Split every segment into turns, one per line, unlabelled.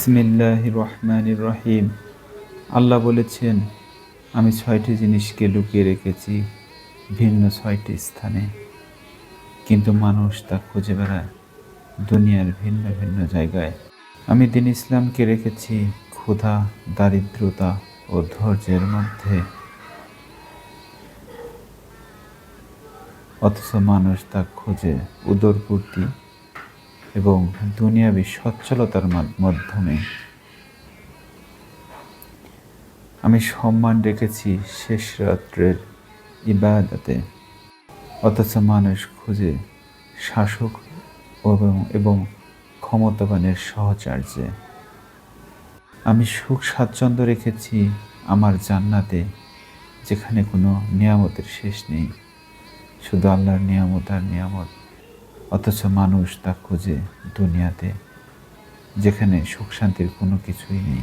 বিসমিল্লাহ রহমান রহিম আল্লাহ বলেছেন, আমি ছয়টি জিনিসকে লুকিয়ে রেখেছি, ভিন্ন ছয়টি স্থানে। কিন্তু মানুষ তা খুঁজে বেড়ায় দুনিয়ার ভিন্ন ভিন্ন জায়গায়। আমি দিন ইসলামকে রেখেছি ক্ষুধা, দারিদ্রতা ও ধৈর্যের মধ্যে। অথচ মানুষ তা খোঁজে উদরপূর্তি এবং দুনিয়াবি সচ্ছলতার মাধ্যমে। আমি সম্মান রেখেছি শেষ রাত্রের ইবাদতে, অথচ মানুষ খুঁজে শাসক এবং এবং ক্ষমতাবানের সহচার্যে। আমি সুখ স্বাচ্ছন্দ্য রেখেছি আমার জান্নাতে, যেখানে কোনো নিয়ামতের শেষ নেই। শুধু আল্লাহর নিয়ামত আর নিয়ামত। অথচ মানুষ তা খুঁজে দুনিয়াতে, যেখানে সুখ শান্তির কোনো কিছুই নেই।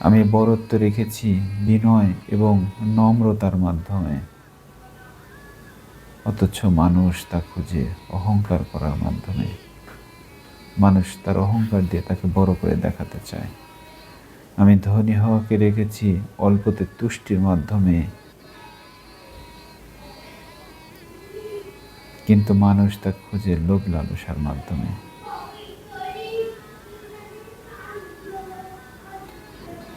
আমি বরত্ব রেখেছি বিনয় এবং নম্রতার মাধ্যমে। অথচ মানুষ তা খুঁজে অহংকার করার মাধ্যমে। মানুষ তার অহংকার দিয়ে তাকে বড় করে দেখাতে চায়। আমি ধনী হওয়াকে রেখেছি অল্পতে তুষ্টির মাধ্যমে। কিন্তু মানুষ তা খুঁজে লোভ লালসার মাধ্যমে।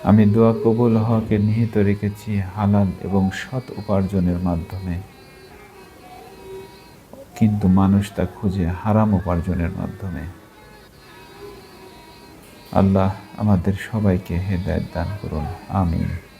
আমি দোয়া কবুল হওয়াকে নিহিত রেখেছি হালাল এবং সৎ উপার্জনের মাধ্যমে। কিন্তু মানুষ তা খুঁজে হারাম উপার্জনের মাধ্যমে। আল্লাহ আমাদের সবাইকে হেদায়ত দান করুন, আমিন।